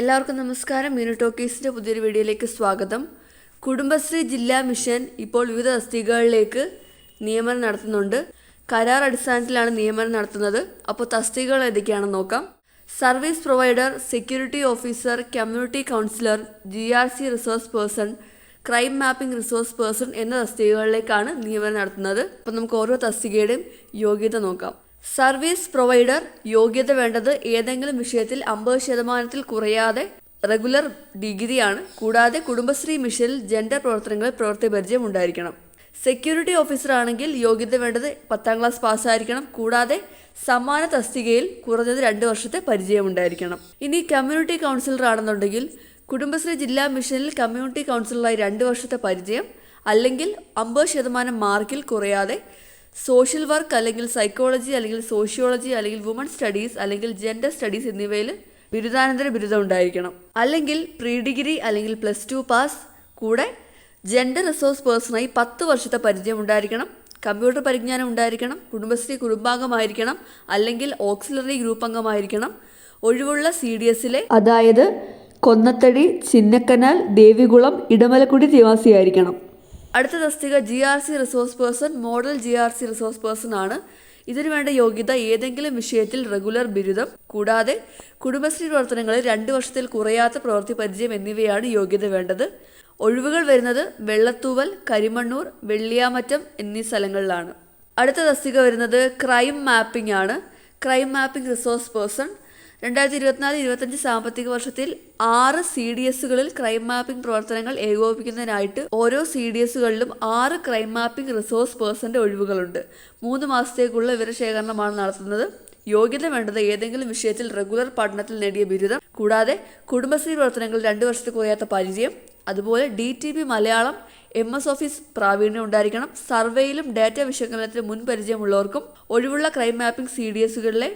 എല്ലാവർക്കും നമസ്കാരം. മീനു ടോക്കീസിന്റെ പുതിയൊരു വീഡിയോയിലേക്ക് സ്വാഗതം. കുടുംബശ്രീ ജില്ലാ മിഷൻ ഇപ്പോൾ വിവിധ തസ്തികകളിലേക്ക് നിയമനം നടത്തുന്നുണ്ട്. കരാർ അടിസ്ഥാനത്തിലാണ് നിയമനം നടത്തുന്നത്. അപ്പോൾ തസ്തികകൾ ഏതൊക്കെയാണെന്ന് നോക്കാം. Service provider security officer community counsellor G R C resource person crime mapping resource person എന്ന തസ്തികകളിലേക്കാണ് നിയമനം നടത്തുന്നത്. അപ്പോൾ നമുക്ക് ഓരോ തസ്തികയുടെയും യോഗ്യത നോക്കാം. സർവീസ് പ്രൊവൈഡർ യോഗ്യത വേണ്ടത് ഏതെങ്കിലും വിഷയത്തിൽ അമ്പത് ശതമാനത്തിൽ കുറയാതെ റെഗുലർ ഡിഗ്രിയാണ്. കൂടാതെ കുടുംബശ്രീ മിഷനിൽ ജെൻഡർ പ്രവർത്തനങ്ങളിൽ പ്രവൃത്തി പരിചയം ഉണ്ടായിരിക്കണം സെക്യൂരിറ്റി ഓഫീസർ ആണെങ്കിൽ യോഗ്യത വേണ്ടത് പത്താം ക്ലാസ് പാസ്സായിരിക്കണം. കൂടാതെ സമാന തസ്തികയിൽ കുറഞ്ഞത് രണ്ട് വർഷത്തെ പരിചയം ഉണ്ടായിരിക്കണം ഇനി കമ്മ്യൂണിറ്റി കൗൺസിലർ ആണെന്നുണ്ടെങ്കിൽ കുടുംബശ്രീ ജില്ലാ മിഷനിൽ കമ്മ്യൂണിറ്റി കൗൺസിലറായി രണ്ട് വർഷത്തെ പരിചയം അല്ലെങ്കിൽ അമ്പത് ശതമാനം മാർക്കിൽ കുറയാതെ സോഷ്യൽ വർക്ക് അല്ലെങ്കിൽ സൈക്കോളജി അല്ലെങ്കിൽ സോഷ്യോളജി അല്ലെങ്കിൽ വുമൺ സ്റ്റഡീസ് അല്ലെങ്കിൽ ജെൻഡർ സ്റ്റഡീസ് എന്നിവയിൽ ബിരുദാനന്തര ബിരുദം ഉണ്ടായിരിക്കണം. അല്ലെങ്കിൽ പ്രീ ഡിഗ്രി അല്ലെങ്കിൽ പ്ലസ് ടു പാസ് കൂടെ ജെൻഡർ റിസോഴ്സ് പേഴ്സണായി പത്ത് വർഷത്തെ പരിചയം ഉണ്ടായിരിക്കണം. കമ്പ്യൂട്ടർ പരിജ്ഞാനം ഉണ്ടായിരിക്കണം. കുടുംബശ്രീ കുടുംബാംഗമായിരിക്കണം. അല്ലെങ്കിൽ ഓക്സിലറി ഗ്രൂപ്പ് അംഗമായിരിക്കണം. ഒഴിവുള്ള സി ഡി എസിലെ അതായത് കൊന്നത്തടി ചിന്നക്കനാൽ ദേവികുളം ഇടമലക്കുടി നിവാസിയായിരിക്കണം. അടുത്ത തസ്തിക G R C resource person model G R C resource person ആണ്. ഇതിനു വേണ്ട യോഗ്യത ഏതെങ്കിലും വിഷയത്തിൽ റെഗുലർ ബിരുദം കൂടാതെ കുടുംബശ്രീ പ്രവർത്തനങ്ങളിൽ രണ്ട് വർഷത്തിൽ കുറയാത്ത പ്രവൃത്തി പരിചയം എന്നിവയാണ് യോഗ്യത വേണ്ടത്. ഒഴിവുകൾ വരുന്നത് വെള്ളത്തൂവൽ കരിമണ്ണൂർ വെള്ളിയാമറ്റം എന്നീ സ്ഥലങ്ങളിലാണ്. അടുത്ത തസ്തിക വരുന്നത് ക്രൈം മാപ്പിംഗ് ആണ്. ക്രൈം മാപ്പിംഗ് റിസോഴ്സ് പേഴ്സൺ രണ്ടായിരത്തി ഇരുപത്തിനാല് ഇരുപത്തഞ്ച് സാമ്പത്തിക വർഷത്തിൽ ആറ് സി ഡി എസുകളിൽ ക്രൈം മാപ്പിംഗ് പ്രവർത്തനങ്ങൾ ഏകോപിപ്പിക്കുന്നതിനായിട്ട് ഓരോ സി ഡി എസുകളിലും ആറ് ക്രൈം മാപ്പിംഗ് റിസോഴ്സ് പേഴ്സന്റെ ഒഴിവുകളുണ്ട്. മൂന്ന് മാസത്തേക്കുള്ള വിവരശേഖരണമാണ് നടത്തുന്നത്. യോഗ്യത വേണ്ടത് ഏതെങ്കിലും വിഷയത്തിൽ റെഗുലർ പഠനത്തിൽ നേടിയ ബിരുദം കൂടാതെ കുടുംബശ്രീ പ്രവർത്തനങ്ങൾ രണ്ട് വർഷത്തിൽ കുറയാത്ത പരിചയം അതുപോലെ D T B Malayalam M S office പ്രാവീണ്യം ഉണ്ടായിരിക്കണം സർവേയിലും ഡാറ്റ വിശകലനത്തിലും മുൻ പരിചയമുള്ളവർക്കും ഒഴിവുള്ള ക്രൈം മാപ്പിംഗ് സി ഡി എസുകളിലെ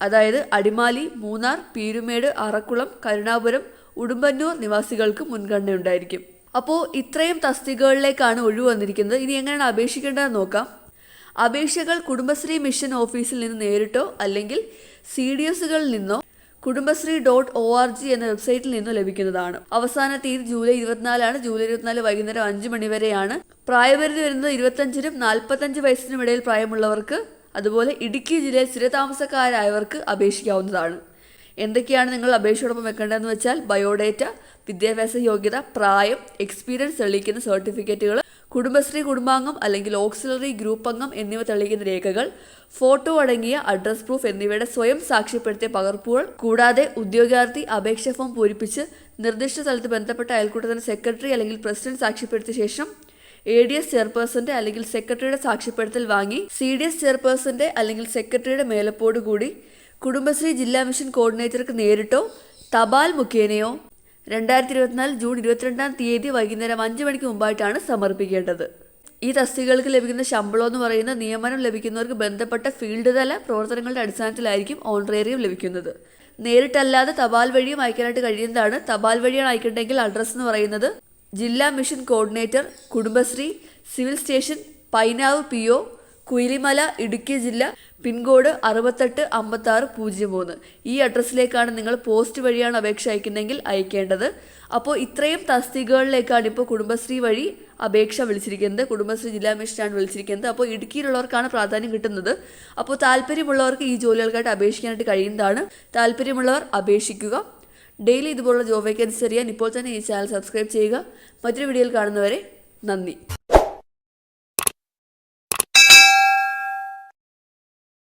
അതായത് അടിമാലി മൂന്നാർ പീരുമേട് അറക്കുളം കരുണാപുരം ഉടുമ്പന്നൂർ നിവാസികൾക്ക് മുൻഗണനയുണ്ടായിരിക്കും. അപ്പോൾ ഇത്രയും തസ്തികകളിലേക്കാണ് ഒഴിവ് വന്നിരിക്കുന്നത്. ഇനി എങ്ങനെയാണ് അപേക്ഷിക്കേണ്ടതെന്ന് നോക്കാം. അപേക്ഷകൾ കുടുംബശ്രീ മിഷൻ ഓഫീസിൽ നിന്ന് നേരിട്ടോ അല്ലെങ്കിൽ സി ഡി എസുകളിൽ നിന്നോ Kudumbashree dot O R G എന്ന വെബ്സൈറ്റിൽ നിന്നും ലഭിക്കുന്നതാണ്. അവസാന തീയതി ജൂലൈ ഇരുപത്തിനാലാണ്. ജൂലൈ ഇരുപത്തിനാല് വൈകുന്നേരം അഞ്ച് മണി വരെയാണ്. പ്രായപരിധി വരുന്നത് ഇരുപത്തഞ്ചിനും നാൽപ്പത്തഞ്ച് വയസ്സിനും ഇടയിൽ പ്രായമുള്ളവർക്ക് അതുപോലെ ഇടുക്കി ജില്ലയിൽ സ്ഥിരതാമസക്കാരായവർക്ക് അപേക്ഷിക്കാവുന്നതാണ്. എന്തൊക്കെയാണ് നിങ്ങൾ അപേക്ഷയോടൊപ്പം വെക്കേണ്ടതെന്ന് വെച്ചാൽ ബയോഡേറ്റ വിദ്യാഭ്യാസ യോഗ്യത പ്രായം എക്സ്പീരിയൻസ് തെളിയിക്കുന്ന സർട്ടിഫിക്കറ്റുകൾ കുടുംബശ്രീ കുടുംബാംഗം അല്ലെങ്കിൽ ഓക്സിലറി ഗ്രൂപ്പ് അംഗം എന്നിവ തെളിയിക്കുന്ന രേഖകൾ ഫോട്ടോ അടങ്ങിയ അഡ്രസ് പ്രൂഫ് എന്നിവയുടെ സ്വയം സാക്ഷ്യപ്പെടുത്തിയ പകർപ്പുകൾ കൂടാതെ ഉദ്യോഗാർത്ഥി അപേക്ഷ ഫോം പൂരിപ്പിച്ച് നിർദ്ദിഷ്ട സ്ഥലത്ത് ബന്ധപ്പെട്ട അയൽക്കൂട്ടത്തിന് സെക്രട്ടറി അല്ലെങ്കിൽ പ്രസിഡന്റ് സാക്ഷ്യപ്പെടുത്തിയ ശേഷം എ ഡി എസ് ചെയർപേഴ്സന്റെ അല്ലെങ്കിൽ സെക്രട്ടറിയുടെ സാക്ഷ്യപ്പെടുത്തൽ വാങ്ങി സി ഡി എസ് ചെയർപേഴ്സന്റെ അല്ലെങ്കിൽ സെക്രട്ടറിയുടെ മേലപ്പോട് കൂടി കുടുംബശ്രീ ജില്ലാ മിഷൻ കോർഡിനേറ്റർക്ക് നേരിട്ടോ തപാൽ മുഖേനയോ? രണ്ടായിരത്തി ഇരുപത്തിനാല് ജൂൺ ഇരുപത്തിരണ്ടാം തീയതി വൈകുന്നേരം അഞ്ച് മണിക്ക് മുമ്പായിട്ടാണ് സമർപ്പിക്കേണ്ടത്. ഈ തസ്തികകൾക്ക് ലഭിക്കുന്ന ശമ്പളം എന്ന് പറയുന്ന നിയമനം ലഭിക്കുന്നവർക്ക് ബന്ധപ്പെട്ട ഫീൽഡ് തല പ്രവർത്തനങ്ങളുടെ അടിസ്ഥാനത്തിലായിരിക്കും ഓൺറേറിയം ലഭിക്കുന്നത്. നേരിട്ടല്ലാതെ തപാൽ വഴിയും അയക്കാനായിട്ട് കഴിയുന്നതാണ് തപാൽ വഴിയാണ് അയക്കേണ്ടെങ്കിൽ അഡ്രസ്സ് എന്ന് പറയുന്നത് ജില്ലാ mission coordinator Kudumbashree civil station Painavu P O Kuyilimala Idukki ജില്ല പിൻകോഡ് അറുപത്തെട്ട് അമ്പത്തി ആറ് പൂജ്യം മൂന്ന്. ഈ അഡ്രസ്സിലേക്കാണ് നിങ്ങൾ പോസ്റ്റ് വഴിയാണ് അപേക്ഷ അയക്കുന്നതെങ്കിൽ അയക്കേണ്ടത്. അപ്പോൾ ഇത്രയും തസ്തികകളിലേക്കാണ് ഇപ്പോൾ കുടുംബശ്രീ വഴി അപേക്ഷ വിളിച്ചിരിക്കുന്നത്. കുടുംബശ്രീ ജില്ലാ മിഷനാണ് വിളിച്ചിരിക്കുന്നത്. അപ്പോൾ ഇടുക്കിയിലുള്ളവർക്കാണ് പ്രാധാന്യം കിട്ടുന്നത്. അപ്പോൾ താല്പര്യമുള്ളവർക്ക് ഈ ജോലികൾക്കായിട്ട് അപേക്ഷിക്കാനായിട്ട് കഴിയുന്നതാണ്. താല്പര്യമുള്ളവർ അപേക്ഷിക്കുക. ഡെയിലി ഇതുപോലുള്ള ജോബ് വേക്കൻസി അറിയാൻ ഇപ്പോൾ തന്നെ ഈ ചാനൽ സബ്സ്ക്രൈബ് ചെയ്യുക. മറ്റൊരു വീഡിയോയിൽ കാണുന്നവരെ നന്ദി.